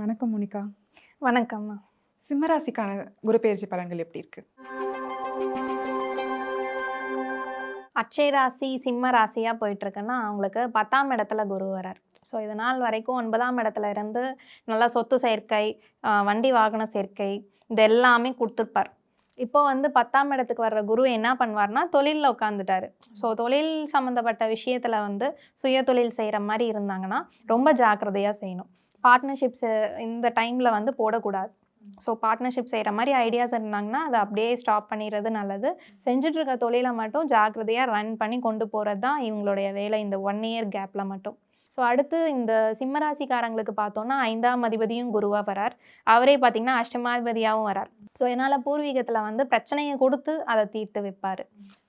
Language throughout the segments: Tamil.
வணக்கம் மோனிகா. வணக்கம்மா. சிம்மராசிக்கான குரு பெயர்ச்சி பலன்கள் எப்படி இருக்கு? அட்சய ராசி சிம்ம ராசியாக போயிட்டுருக்குன்னா அவங்களுக்கு பத்தாம் இடத்துல குரு வரார். ஸோ இது நாள் வரைக்கும் ஒன்பதாம் இடத்துல இருந்து நல்லா சொத்து சேர்க்கை வண்டி வாகன சேர்க்கை இது எல்லாமே கொடுத்துருப்பார். இப்போ வந்து பத்தாம் இடத்துக்கு வர்ற குரு என்ன பண்ணுவார்னா தொழிலில் உட்காந்துட்டாரு ஸோ தொழில் சம்மந்தப்பட்ட விஷயத்தில் வந்து சுய தொழில் செய்கிற மாதிரி இருந்தாங்கன்னா ரொம்ப ஜாக்கிரதையாக செய்யணும். பார்ட்னர்ஷிப்ஸ் இந்த டைமில் வந்து போடக்கூடாது. ஸோ பார்ட்னர்ஷிப் செய்கிற மாதிரி ஐடியாஸ் இருந்தாங்கன்னா அதை அப்படியே ஸ்டாப் பண்ணிடுறது நல்லது. செஞ்சிட்ருக்க தொழிலை மட்டும் ஜாக்கிரதையாக ரன் பண்ணி கொண்டு போகிறது தான் இவங்களுடைய வேலை இந்த ஒன் இயர் கேப்பில் மட்டும். ஸோ அடுத்து இந்த சிம்மராசிக்காரங்களுக்கு பார்த்தோன்னா ஐந்தாம் அதிபதியும் குருவாக வரார். அவரே பார்த்திங்கன்னா அஷ்டமாதிபதியாகவும் வரார். ஸோ என்னால் பூர்வீகத்தில் வந்து பிரச்சனையை கொடுத்து அதை தீர்த்து வைப்பார்.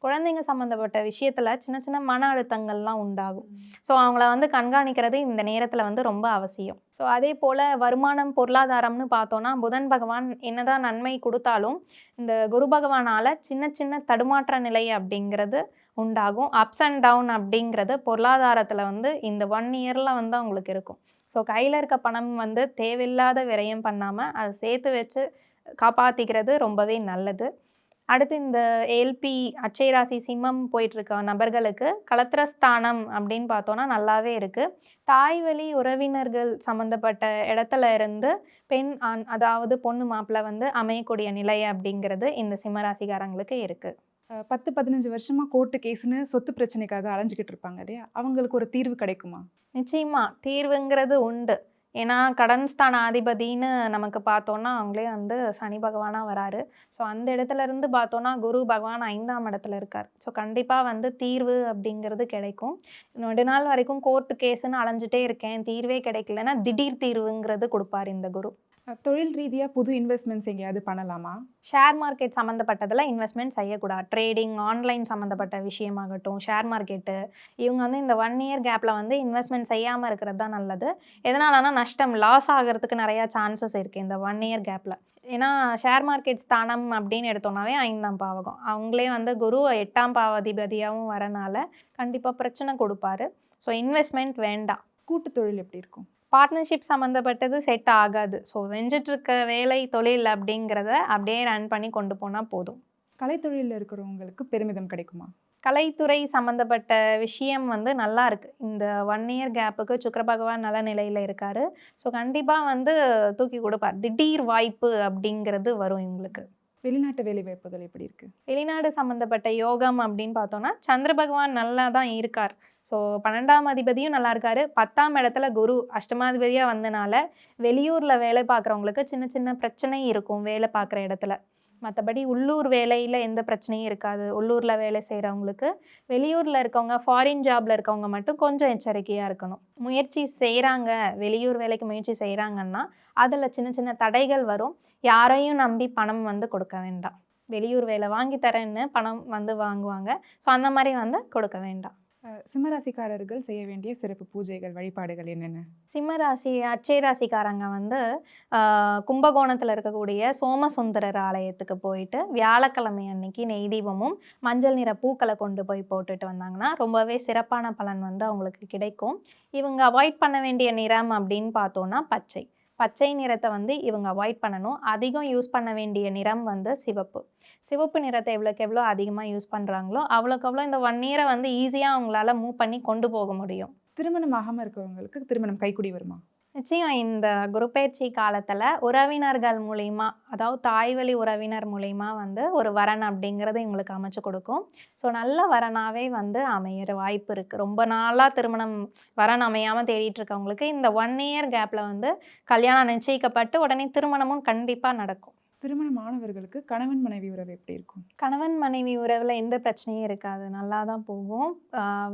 குழந்தைங்க சம்மந்தப்பட்ட விஷயத்தில் சின்ன சின்ன மன அழுத்தங்கள்லாம் உண்டாகும். ஸோ அவங்கள வந்து கண்காணிக்கிறது இந்த நேரத்தில் வந்து ரொம்ப அவசியம். ஸோ அதே போல் வருமானம் பொருளாதாரம்னு பார்த்தோன்னா புதன் பகவான் என்னதான் நன்மை கொடுத்தாலும் இந்த குரு பகவானால் சின்ன சின்ன தடுமாற்ற நிலை அப்படிங்கிறது உண்டாகும். அப்ஸ் அண்ட் டவுன் அப்படிங்கிறது பொருளாதாரத்தில் வந்து இந்த ஒன் இயரில் வந்து அவங்களுக்கு இருக்கும். ஸோ கையில் இருக்க பணம் வந்து தேவையில்லாத விரயம் பண்ணாமல் அதை சேர்த்து வச்சு காப்பாற்றிக்கிறது ரொம்பவே நல்லது. அடுத்து இந்த ஏல்பி அச்சை ராசி சிம்மம் போயிட்டுருக்க நபர்களுக்கு கலத்திரஸ்தானம் அப்படின்னு பார்த்தோன்னா நல்லாவே இருக்குது தாய் வழி உறவினர்கள் சம்மந்தப்பட்ட இடத்துல இருந்து பெண் ஆண் அதாவது பொண்ணு மாப்பிள்ளை வந்து அமையக்கூடிய நிலை அப்படிங்கிறது இந்த சிம்மராசிக்காரங்களுக்கு இருக்குது பத்து பதினஞ்சு வருஷமா கோர்ட்டு கேஸ்னு சொத்து பிரச்சனைக்காக அலைஞ்சிக்கிட்டு இருப்பாங்க இல்லையா? அவங்களுக்கு ஒரு தீர்வு கிடைக்குமா? நிச்சயமா தீர்வுங்கிறது உண்டு. ஏன்னா கடன் ஸ்தான அதிபதின்னு நமக்கு பார்த்தோன்னா அவங்களே வந்து சனி பகவானாக வராரு. ஸோ அந்த இடத்துல இருந்து பார்த்தோன்னா குரு பகவான் ஐந்தாம் இடத்துல இருக்கார். ஸோ கண்டிப்பாக வந்து தீர்வு அப்படிங்கிறது கிடைக்கும். நெடு நாள் வரைக்கும் கோர்ட்டு கேஸுன்னு அலைஞ்சிட்டே இருக்கேன். தீர்வே கிடைக்கலன்னா திடீர் தீர்வுங்கிறது கொடுப்பார் இந்த குரு. தொழில் ரீதியா புது இன்வெஸ்ட்மெண்ட்ஸ் எங்கேயாவது பண்ணலாமா? ஷேர் மார்க்கெட் சம்மந்தப்பட்டதில் இன்வெஸ்ட்மெண்ட் செய்யக்கூடாது ட்ரேடிங் ஆன்லைன் சம்மந்தப்பட்ட விஷயமாகட்டும் ஷேர் மார்க்கெட்டு இவங்க வந்து இந்த ஒன் இயர் கேப்பில் வந்து இன்வெஸ்ட்மெண்ட் செய்யாமல் இருக்கிறது தான் நல்லது. எதனாலனா நஷ்டம் லாஸ் ஆகிறதுக்கு நிறையா சான்சஸ் இருக்குது இந்த ஒன் இயர் கேப்பில் ஏன்னா ஷேர் மார்க்கெட் ஸ்தானம் அப்படின்னு எடுத்தோம்னாவே ஐந்தாம் பாவகம். அவங்களே வந்து குரு எட்டாம் பாவதிபதியாகவும் வரனால கண்டிப்பாக பிரச்சனை கொடுப்பாரு. ஸோ இன்வெஸ்ட்மெண்ட் வேண்டாம். கூட்டு தொழில் எப்படி இருக்கும்? பார்ட்னர்ஷிப் சம்மந்தப்பட்டது செட் ஆகாது. ஸோ செஞ்சுட்டு இருக்க வேலை தொழில் அப்படிங்கிறத அப்படியே ரன் பண்ணி கொண்டு போனால் போதும். கலைத்தொழிலில் இருக்கிறவங்களுக்கு பெருமிதம் கிடைக்குமா? கலைத்துறை சம்மந்தப்பட்ட விஷயம் வந்து நல்லா இருக்கு. இந்த ஒன் இயர் கேப்புக்கு சுக்கிர பகவான் நல்ல நிலையில் இருக்காரு. ஸோ கண்டிப்பாக வந்து தூக்கி கொடுப்பார். திடீர் வாய்ப்பு அப்படிங்கிறது வரும் இவங்களுக்கு. வெளிநாட்டு வேலை வாய்ப்புகள் எப்படி இருக்கு? வெளிநாடு சம்மந்தப்பட்ட யோகம் அப்படின்னு பார்த்தோன்னா சந்திர பகவான் நல்லா தான் இருக்கார். ஸோ பன்னெண்டாம் அதிபதியும் நல்லா இருக்காரு. பத்தாம் இடத்துல குரு அஷ்டமாதிபதியாக வந்தனால வெளியூரில் வேலை பார்க்குறவங்களுக்கு சின்ன சின்ன பிரச்சனை இருக்கும் வேலை பார்க்குற இடத்துல. மற்றபடி உள்ளூர் வேலையில் எந்த பிரச்சனையும் இருக்காது. உள்ளூரில் வேலை செய்கிறவங்களுக்கு வெளியூரில் இருக்கவங்க ஃபாரின் ஜாபில் இருக்கவங்க மட்டும் கொஞ்சம் எச்சரிக்கையாக இருக்கணும். முயற்சி செய்கிறாங்க வெளியூர் வேலைக்கு முயற்சி செய்கிறாங்கன்னா அதில் சின்ன சின்ன தடைகள் வரும். யாரையும் நம்பி பணம் வந்து கொடுக்க வேண்டாம். வெளியூர் வேலை வாங்கி தரேன்னு பணம் வந்து வாங்குவாங்க. ஸோ அந்த மாதிரி வந்து கொடுக்க வேண்டாம். சிம்மராசிக்காரர்கள் செய்ய வேண்டிய சிறப்பு பூஜைகள் வழிபாடுகள் என்னென்ன? சிம்மராசி அச்சை ராசிக்காரங்க வந்து கும்பகோணத்தில் இருக்கக்கூடிய சோமசுந்தரர் ஆலயத்துக்கு போயிட்டு வியாழக்கிழமை அன்னைக்கு நெய் தீபமும் மஞ்சள் நிற பூக்களை கொண்டு போய் போட்டுட்டு வந்தாங்கன்னா ரொம்பவே சிறப்பான பலன் வந்து அவங்களுக்கு கிடைக்கும். இவங்க அவாய்ட் பண்ண வேண்டிய நிறம் அப்படின்னு பார்த்தோன்னா பச்சை. பச்சை நிறத்தை வந்து இவங்க அவாய்ட் பண்ணணும். அதிகம் யூஸ் பண்ண வேண்டிய நிறம் வந்து சிவப்பு. சிவப்பு நிறத்தை எவ்வளோக்கு எவ்வளோ அதிகமாக யூஸ் பண்ணுறாங்களோ அவ்வளோக்கு அவ்வளோ இந்த ஒன் இயரை வந்து ஈஸியாக அவங்களால மூவ் பண்ணி கொண்டு போக முடியும். திருமணம் ஆகாம இருக்கிறவங்களுக்கு திருமணம் கைக்குடி வருமா? நிச்சயம் இந்த குருப்பெயர்ச்சி காலத்தில் உறவினர்கள் மூலிமா அதாவது தாய்வழி உறவினர் மூலிமா வந்து ஒரு வரன் அப்படிங்கிறது எங்களுக்கு அமைச்சு கொடுக்கும். ஸோ நல்ல வரனாகவே வந்து அமையிற வாய்ப்பு இருக்குது ரொம்ப நாளாக திருமணம் வரன் அமையாமல் தேடிட்டு இருக்கவங்களுக்கு இந்த ஒன் இயர் கேப்பில் வந்து கல்யாணம் நிச்சயிக்கப்பட்டு உடனே திருமணமும் கண்டிப்பாக நடக்கும். திருமணம் ஆனவர்களுக்கு கணவன் மனைவி உறவு எப்படி இருக்கும்? கணவன் மனைவி உறவில் எந்த பிரச்சனையும் இருக்காது. நல்லா தான் போகும்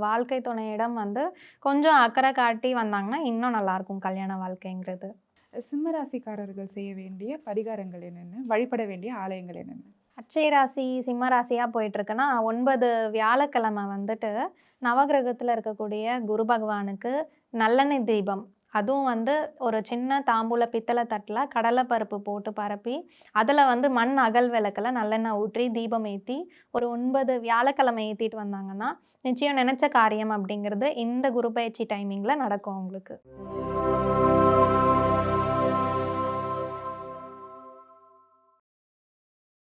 வாழ்க்கை துணையிடம் வந்து கொஞ்சம் அக்கறை காட்டி வந்தாங்கன்னா இன்னும் நல்லாயிருக்கும் கல்யாண வாழ்க்கைங்கிறது. சிம்மராசிக்காரர்கள் செய்ய வேண்டிய பரிகாரங்கள் என்னென்ன? வழிபட வேண்டிய ஆலயங்கள் என்னென்ன? அச்சய ராசி சிம்ம ராசியாக போயிட்டுருக்குன்னா ஒன்பது வியாழக்கிழமை வந்துட்டு நவகிரகத்தில் இருக்கக்கூடிய குரு பகவானுக்கு நல்லெண்ணெய் தீபம். அதுவும் வந்து ஒரு சின்ன தாம்பூல பித்தளை தட்டில் கடலை பருப்பு போட்டு பரப்பி அதில் வந்து மண் அகல் விளக்கில் நல்லெண்ணெய் ஊற்றி தீபம் ஏற்றி ஒரு ஒன்பது வியாழக்கிழமை ஏற்றிட்டு வந்தாங்கன்னா நிச்சயம் நினச்ச காரியம் அப்படிங்கிறது இந்த குரு பயிற்சி டைமிங்கில் நடக்கும் அவங்களுக்கு